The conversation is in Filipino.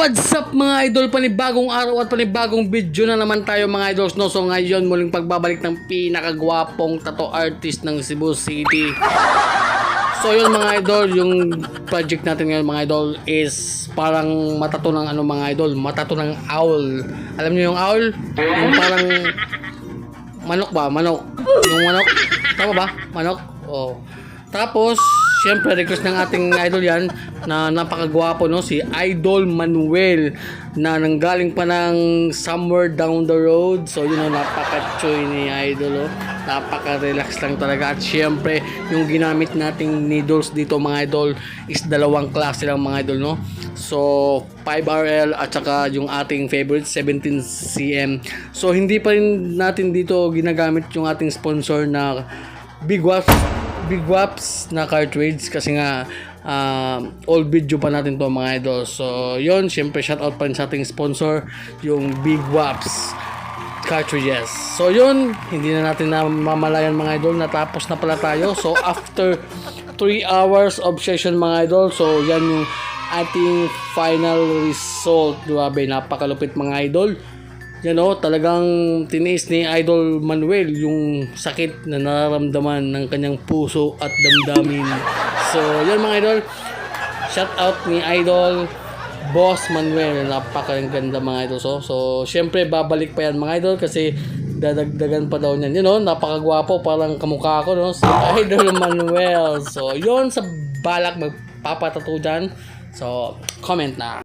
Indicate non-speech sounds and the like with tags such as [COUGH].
What's up mga idol? Panibagong araw at panibagong video na naman tayo mga idols no? So ngayon muling pagbabalik ng pinakagwapong tattoo artist ng Cebu City So yun mga idol, yung project natin ngayon mga idol is parang matato ng ano mga idol, matato ng owl. Alam niyo yung owl? Yung parang manok ba? Manok. Yung manok. Tama ba? Manok? Oh. Tapos, syempre request ng ating idol yan na napakagwapo no si Idol Manuel na nanggaling pa ng somewhere down the road. So yun know, napaka-choy ni Idol oh. Napaka-relax lang talaga at syempre yung ginamit nating needles dito mga idol is dalawang klase lang mga idol no. So 5RL at saka yung ating favorite 17cm. So hindi pa rin natin dito ginagamit yung ating sponsor na Big Waps Big Waps na cartridge kasi nga uh, old video pa natin to mga idol. So yon syempre shout out pa rin sa ating sponsor yung Big Waps cartridges. So yun, hindi na natin na mamalayan mga idol, natapos na pala tayo. So [LAUGHS] after 3 hours of session mga idol, so yan yung ating final result. Grabe, napakalupit mga idol. Yan o, talagang tiniis ni Idol Manuel yung sakit na nararamdaman ng kanyang puso at damdamin. So, yan mga idol. Shout out ni Idol Boss Manuel. Napakaganda mga idol. So, so syempre babalik pa yan mga idol kasi dadagdagan pa daw niyan. You know, napakagwapo parang kamukha ko no. Si [LAUGHS] Idol Manuel. So, yon sa balak magpapatato dyan. So, comment na.